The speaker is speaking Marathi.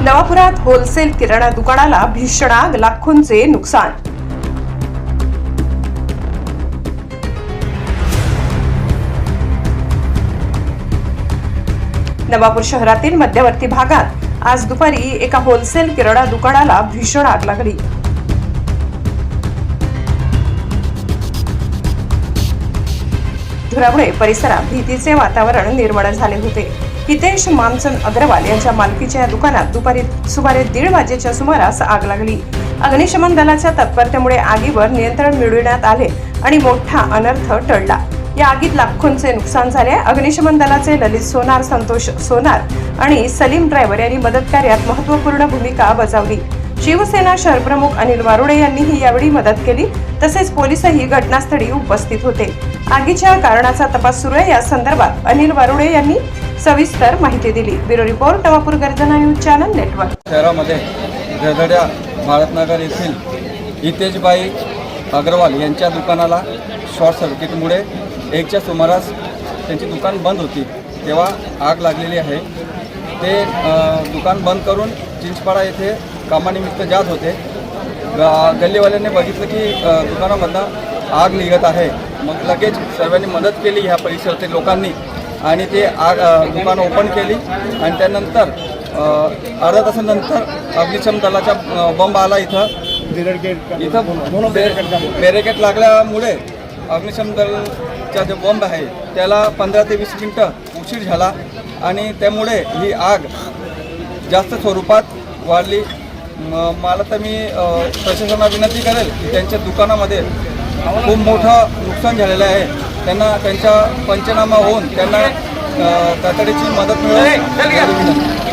नवापुरात होलसेल किराणा दुकानाला भीषण आग लाखोंचे नुकसान. नवापूर शहरातील मध्यवर्ती भागात आज दुपारी एका होलसेल किराणा दुकानाला भीषण आग लागली. धुरामुळे परिसरात भीतीचे वातावरण निर्माण झाले होते. हितेश मामचंद अग्रवाल यांच्या मालकीच्या या दुकानात दुपारी सुमारे दीड वाजेच्या सुमारास आग लागली. अग्निशमन दलाच्या तत्परतेमुळे आगीवर नियंत्रण मिळविण्यात आले आणि मोठा अनर्थ टळला. या आगीत लाखोंचे नुकसान झाले. अग्निशमन दलाचे ललित सोनार संतोष सोनार आणि सलीम ड्रायव्हर यांनी मदत कार्यात महत्त्वपूर्ण भूमिका बजावली. शिवसेना शहरप्रमुख अनिल वारुडे यांनीही यावेळी मदत केली. तसेच पोलीसही घटनास्थळी उपस्थित होते. आगीच्या कारणाचा तपास सुरू आहे. या संदर्भात अनिल वारुडे यांनी सविस्तर माहिती दिली. ब्युरो रिपोर्ट नवापूर गर्जना न्यूज चॅनल नेटवर्क. शहरामध्ये गरदड्या भारतनगर येथील हितेशबाई अग्रवाल यांच्या दुकानाला शॉर्ट सर्किटमुळे एकच्या सुमारास त्यांची दुकान बंद होती. तेव्हा आग लागलेली आहे. ते दुकान बंद करून चिंचपाडा येथे कामानिमित्त जात होते. ग- गल्लीवाल्यांनी बघितलं की दुकानामधनं आग निघत आहे. मग लगेच सर्वांनी मदत केली ह्या परिसरातील लोकांनी. आणि ते आग दुकान ओपन केली. आणि त्यानंतर अर्धा अर्ध्या तासानंतर अग्निशम दलाचा बंब आला इथं. इथं बे- लागल्यामुळे अग्निशम दलचा जो बंब आहे त्याला पंधरा ते वीस मिनटं उशीर झाला. आणि त्यामुळे ही आग जास्त स्वरूपात वाढली. मला तर मी अ, प्रशासनाला विनंती करेल की त्यांच्या दुकानामध्ये खूप मोठं नुकसान झालेलं आहे त्यांना त्यांचा पंचनामा होऊन त्यांना तातडीची मदत मिळेल